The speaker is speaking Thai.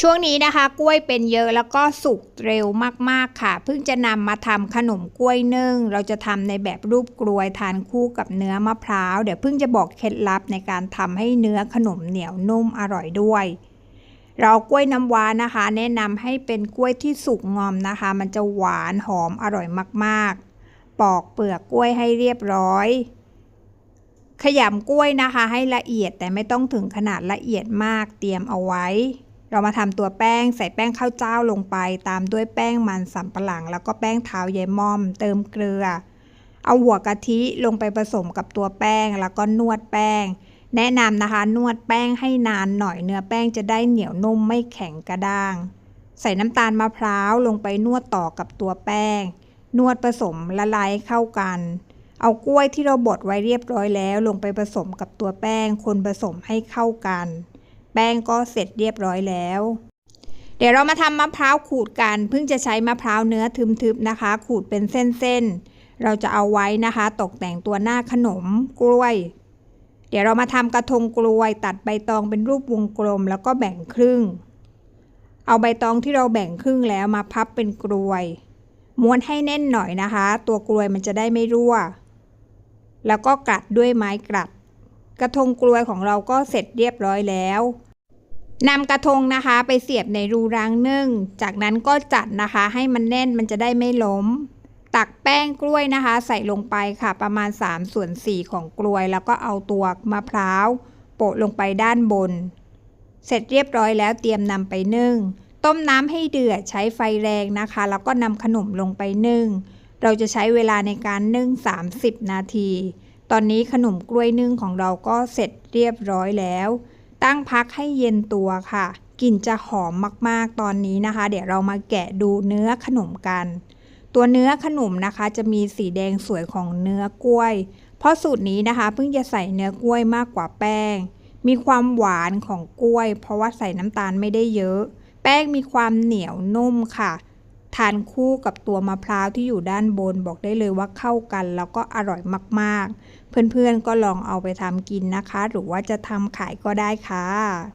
ช่วงนี้นะคะกล้วยเป็นเยอะแล้วก็สุกเร็วมากๆค่ะ เพิ่งจะนำมาทำขนมกล้วยนึ่ง เราจะทำในแบบรูปกลวยทานคู่กับเนื้อมะพร้าว เดี๋ยวเพิ่งจะบอกเคล็ดลับในการทำให้เนื้อขนมเหนียวนุ่มอร่อยด้วย เรากล้วยน้ำว้านะคะ แนะนำให้เป็นกล้วยที่สุกงอมนะคะ มันจะหวานหอมอร่อยมากๆ ปอกเปลือกกล้วยให้เรียบร้อยขยำกล้วยนะคะ ให้ละเอียดแต่ไม่ต้องถึงขนาดละเอียดมากเตรียมเอาไว้ เรามาทำตัวแป้งใส่แป้งข้าวเจ้าลงไป ตามด้วยแป้งมันสำปะหลัง แล้วก็แป้งเท้ายายม่อม เติมเกลือ เอาหัวกะทิลงไปผสมกับตัวแป้งแล้วก็นวดแป้ง แนะนำนะคะ นวดแป้งให้นานหน่อยเนื้อแป้งจะได้เหนียวนุ่มไม่แข็งกระด้าง ใส่น้ำตาลมะพร้าวลงไปนวดต่อกับตัวแป้ง นวดผสมละลายเข้ากัน เอากล้วยที่เราบดไว้เรียบร้อยแล้ว ลงไปผสมกับตัวแป้ง คนผสมให้เข้ากัน ป้งก็เสร็จเรียบร้อยแล้ว เดี๋ยวเรามาทำมะพร้าวขูดกัน เพิ่งจะใช้มะพร้าวเนื้อทึบๆนะคะ ขูดเป็นเส้นๆ เราจะเอาไว้นะคะ ตกแต่งตัวหน้าขนมกล้วย เดี๋ยวเรามาทำกระทงกล้วย ตัดใบตองเป็นรูปวงกลมแล้วก็แบ่งครึ่ง เอาใบตองที่เราแบ่งครึ่งแล้วมาพับเป็นกลวย ม้วนให้แน่นหน่อยนะคะ ตัวกลวยมันจะได้ไม่รั่ว แล้วก็กัดด้วยไม้กลัดกระทงกลวยของเราก็เสร็จเรียบร้อยแล้ว นำกระทงนะคะไปเสียบในรูรางนึ่ง จากนั้นก็จัดนะคะให้มันแน่นมันจะได้ไม่ล้ม ตักแป้งกล้วยนะคะ ใส่ลงไปค่ะประมาณ3ส่วน4ของกล้วย แล้วก็เอาตัวมะพร้าวโปะลงไปด้านบน เสร็จเรียบร้อยแล้วเตรียมนำไปนึ่ง ต้มน้ำให้เดือดใช้ไฟแรงนะคะ แล้วก็นำขนมลงไปนึ่ง เราจะใช้เวลาในการนึ่ง 30 นาที ตอนนี้ขนมกล้วยนึ่งของเราก็เสร็จเรียบร้อยแล้ว ตั้งพักให้เย็นตัวค่ะ กลิ่นจะหอมมากๆตอนนี้นะคะ เดี๋ยวเรามาแกะดูเนื้อขนมกัน ตัวเนื้อขนมนะคะ จะมีสีแดงสวยของเนื้อกล้วย เพราะสูตรนี้นะคะ เพิ่งจะใส่เนื้อกล้วยมากกว่าแป้ง มีความหวานของกล้วย เพราะว่าใส่น้ำตาลไม่ได้เยอะ แป้งมีความเหนียวนุ่มค่ะ ทานคู่กับตัวมะพร้าวที่อยู่ด้านบนบอกได้เลยว่าเข้ากันแล้วก็อร่อยมากๆ เพื่อนๆก็ลองเอาไปทำกินนะคะ หรือว่าจะทำขายก็ได้ค่ะ